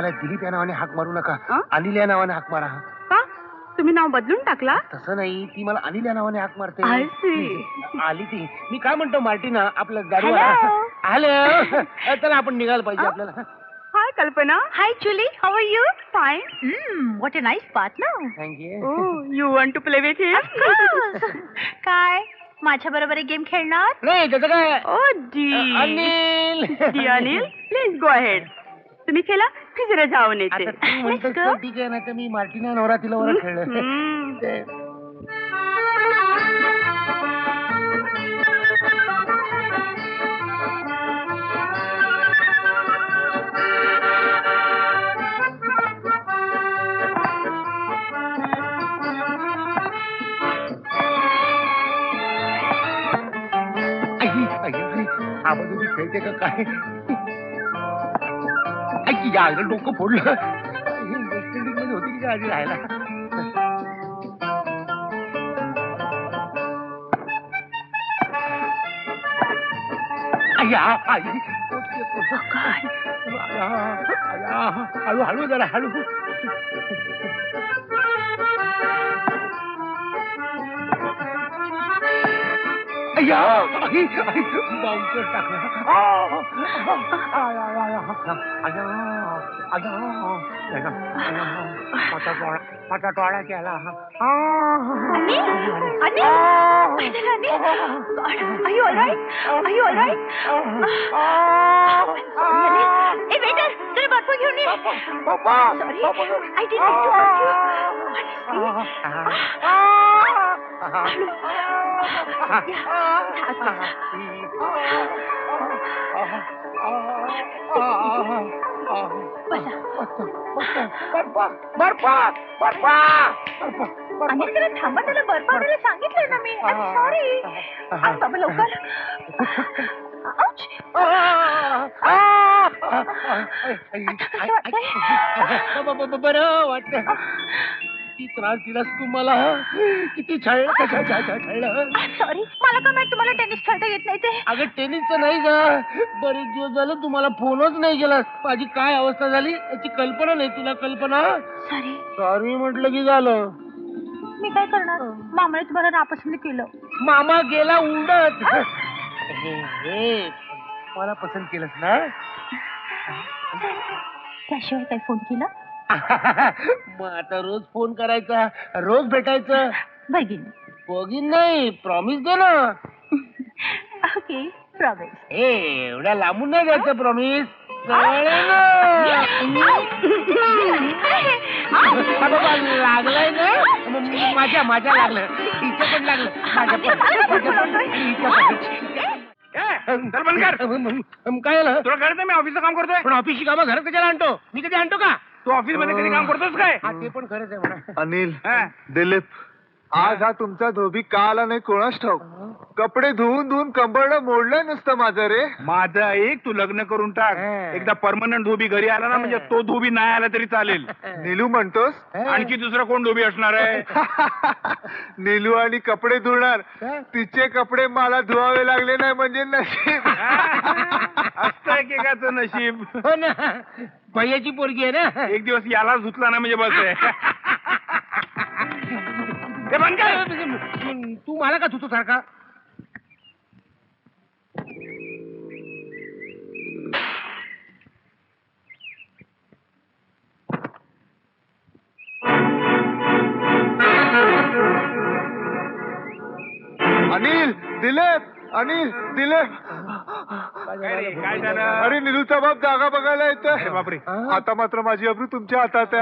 दिलीप या नावाने हाक मारू नका अं? अनिल या नावाने हाक मारा का तुम्ही नाव बदलून टाकला तसं नाही ती मला अनिल या नावाने हाक मारते I see. ती आली ती मी काय म्हणतो मार्टिना आपलं गाडी Hello. हॅलो चला आपण निघायला पाहिजे अं? आपल्याला hi Kalpana hi Julie how are you fine Mm, what a nice partner. Thank you Oh, you want to play with him? Of course. काय माझ्या बरोबर गेम खेळणार नाही त्याचं काय Oh, dear. Anil Dear Anil, please go ahead. तुम्ही खेळा मी जरा जाऊन येते तू ठीक आहे ना तर मी मार्टिना नवरा तिला वर खेळलं आई, आई, आई, आवाज़ खेळते का काय या आईला डोकं फोडलं होती की आधी राहायला अय्या, आई. हळू हळू जरा हळू 哎呀，哎哎，忙着干啊！哎呀呀呀！哎呀，哎呀，哎呀，哎呀，把这抓了，把这抓了，姐了啊！Ani, Ani, Ani, are you all right? Are you all right? Ani, hey waiter, sir, baat ko kyun nahi? Papa, sorry, I didn't mean to hurt you. Honestly. À. Anil थांबा त्याला बर्फ आणायला सांगितलंय ना मी सॉरी बाबा लवकर Ouch. बरं वाटत किती त्रास दिलास तू मला? किती छळलं छळ- छळ- छळ- छळलं सॉरी मला काय माहीत तुम्हाला टेनिस खेळता येत नाही ते? अगं टेनिसचं नाही ग. बरेच दिवस झालं तुम्हाला फोनच नाही केला. माझी काय अवस्था झाली याची कल्पना नाही तुला कल्पना? सॉरी सॉरी म्हटलं की झालं? मी काय करणार? मामाने तुम्हाला नापसंत केलं. मामा गेला उडत हे, हे, मला पसंत केलंस ना? त्याशिवाय काय फोन केला? मग आता रोज फोन करायचा रोज भेटायचं. बघीन. बघीन नाही प्रॉमिस दे ना. ओके प्रॉमिस हे एवढ्या लांबून नाही द्यायचं प्रॉमिस लागलाय ना? म- म- माझ्या माझ्या लागलं. हिचं पण लागलं. माझ्या पण माझ्या पण म- म- म- काय झालं? तुला कळत नाही मी ऑफिसचं काम करतोय? पण ऑफिसची कामं घरात कशाला आणतो? मी कधी आणतो का? तू ऑफिसमध्ये कधी काम करतोस काय? हा ते पण खरंच आहे म्हणा. अनिल हा. दिलीप आज हा तुमचा धोबी का आला नाही कोणाच ठाऊक कपडे धुवून धुवून कंबरला मोडलंय नुसतं माझं रे. माझं ऐक तू लग्न करून टाक. हा. एकदा परमनंट धोबी घरी आला ना म्हणजे तो धोबी नाही आला तरी चालेल. नीलू म्हणतोस? आणखी दुसरा कोण धोबी असणार आहे? नीलू आणि कपडे धुणार? तिचे कपडे मला धुवावे लागले नाही म्हणजे नशीब. असतं एकेकाचं नशीब। हो ना। भैयाची पोरगी आहे ना। एक दिवस याला धुतला ना म्हणजे बस आहे हे बंद कर. तू मला का धुतो सारखा। अनिल दिलीप अनिल दिलीप। काय झालं? अरे निलूचा बाप जागा बघायला येत बापरे. आता मात्र माझी अब्रू तुमच्या हातात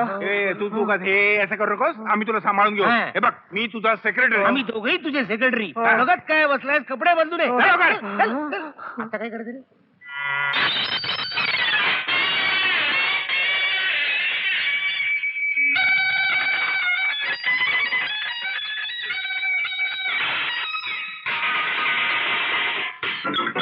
तू तू हे असं करू नकोस. आम्ही तुला सांभाळून घेऊ. हे. बघ मी तुझा सेक्रेटरी आम्ही दोघेही तुझे सेक्रेटरी बघत काय बसलाय कपडे बांधून ये. काय लवकर. Thank you.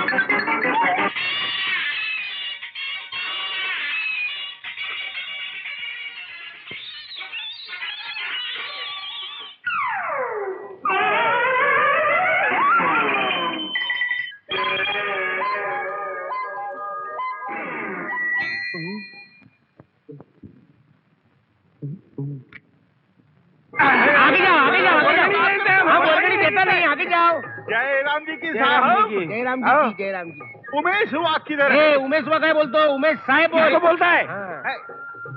आगे जाओ आगे जाओ आगे जाओ। हम बोल वर्गणी देता नहीं आगे जाओ। जय राम जी की साहब। जय राम जी जय राम जी हाँ। उमेश हुआ किधर है? उमेश हुआ क्या बोलते हो? उमेश साहेब बोल। बोलता है?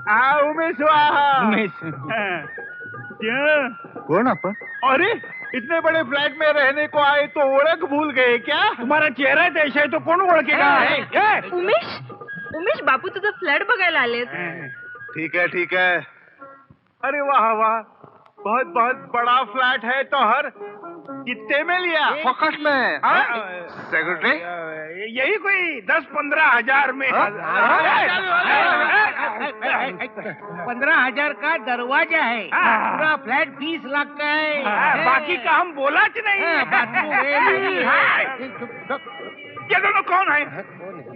हाँ। उमेश हुआ। उमेश। क्या? कौन आप अरे इतने बड़े फ्लैट में रहने को आए तो ओरक भूल गए क्या? तुम्हारा चेहरा ऐसा है तो, तो कौन ओढ़ हाँ। उमेश? उमेश बापू तुझं फ्लॅट बघायला आलेत ठीक है ठीक है अरे वाह वाह. बहुत बहुत बड़ा फ्लैट है तो हर. कितने में लिया? फोकट में. हाँ? सेक्रेटरी यही कोई दस पंद्रह हज़ार में हाँ? पंद्रह हज़ार का दरवाज़ा है। हाँ. पूरा फ्लैट बीस लाख का है। हाँ, बाकी का हम बोला च नहीं? हाँ, है हाँ. है. ये दोनों कौन है?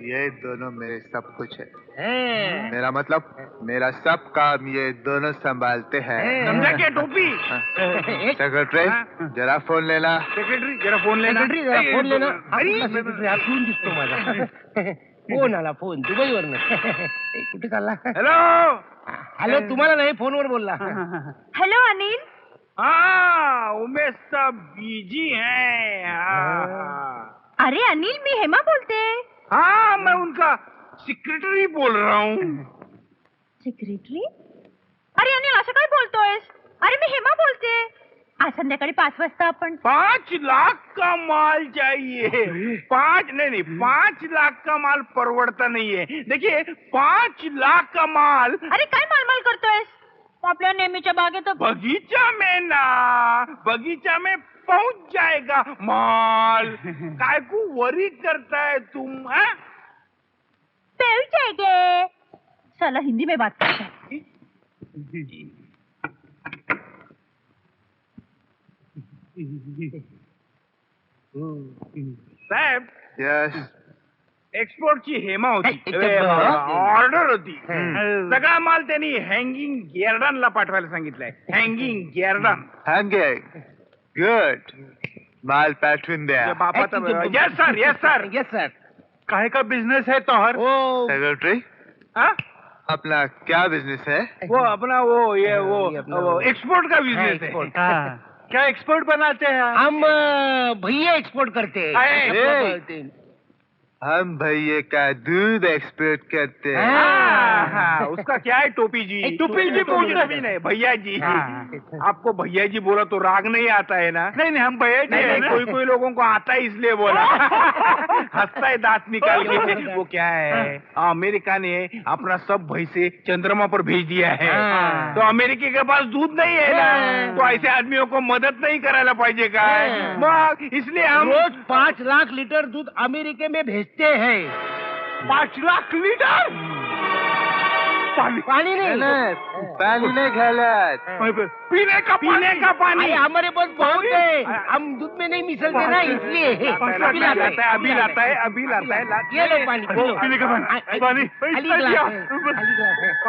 ये दोनों मेरे सब कुछ है। हाँ. मेरा मतलब मेरा सब काम ये दोनों संभालते हैं। समझा क्या टोपी? सेक्रेटरी हाँ. जरा फ़ोन लेना। सेक्रेटरी जरा फ़ोन लेना। सेक्रेटरी जरा फ़ोन लेना। अरे, हा फ़ोन आला फ़ोन. दुबईवरनं. ए, कुठे चालला हेलो! हॅलो. तुम्हाला नाही फोनवर बोलला. हॅलो अनिल. हाँ उमेश साहब बीजी हैं हाँ. अरे अनिल मी हेमा बोलते. हाँ मैं उनका सेक्रेटरी बोल रहा हूँ. सेक्रेटरी अरे अनिल असं काय बोलतोयस? अरे मी हेमा बोलते. आज संध्याकाळी पाच वाजता आपण. पाँच लाख का माल चाहिए? पाँच नहीं नहीं पाँच लाख का माल परवड़ता नहीं है देखिए पाँच लाख का माल अरे काय मालमाल करतोयस? आपल्या नेहमीच्या बागेत बगीचा में ना बगीचा में पहुँच जाएगा माल. काय को वरी करता है तुम हाँ? पेड़ जाएँगे चला हिंदी में बात करते हैं। साहेब यस एक्सपोर्टची हेमा होती। ऑर्डर होती। हम्म. सगळा माल त्यांनी हँगिंग गेरडनला पाठवायला सांगितलंय. हँगिंग गेरडन हंगे गुड माल पाठवून द्या. बापाचा yes sir yes sir yes sir काहे का बिज़नेस है तोहर? सेक्रेटरी अपना क्या बिज़नेस है वो अपना वो ये वो, वो एक्सपोर्ट का हाँ, बिज़नेस है। export. क्या एक्सपोर्ट बनाते हैं? हम भैया एक्सपोर्ट करते हैं. हम भैया का दूध एक्सपोर्ट करते हाँ, हाँ, उसका क्या है टोपी जी? टोपी जी टोपी पूछ। रही नहीं भैया जी। हाँ. आपको भैया जी बोला तो राग नहीं आता है ना? नहीं नहीं हम भैया जी कोई कोई लोगों को आता है इसलिए बोला। हंसता है दांत निकाल के। वो क्या है? अमेरिका ने अपना सब भैंसे चंद्रमा पर भेज दिया है। हाँ. तो अमेरिका के पास दूध नहीं है ना? हाँ. तो ऐसे आदमियों को मदद नहीं करायला पाहिजे का। हाँ. मग इसलिए हम रोज पाँच लाख लीटर दूध अमेरिके में भेजते हैं। पाच लाख लीटर? पानी। पानी नहीं, पानी नहीं घालत पीने का पीने। का पानी। हमारे पास बहुत है। हम दूध में नहीं मिसलते ना इसलिए। अभी लाता है अभी लाता है। अभी लाता है। ये लो पानी। पीने का पानी। पानी। है, है।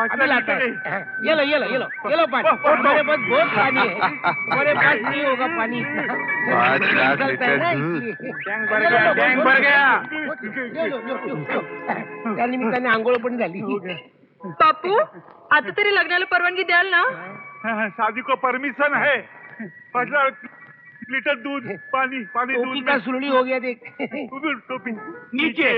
अभी लाता है। ये लो ये लो ये लो ये लो पानी। हमारे पास बहुत पानी है। हमारे पास नहीं होगा पानी। पाँच लाख है लीटर। टँक भर गया, टँक भर गया. त्या निमित्ताने आंघोळ पण झाली। बापू आता तरी लग्नाला परवानगी द्याल ना? शादी को परमिशन है। लीटर दूध पानी पानी दूध का सुरड़ी हो गया देख। टोपी नीचे।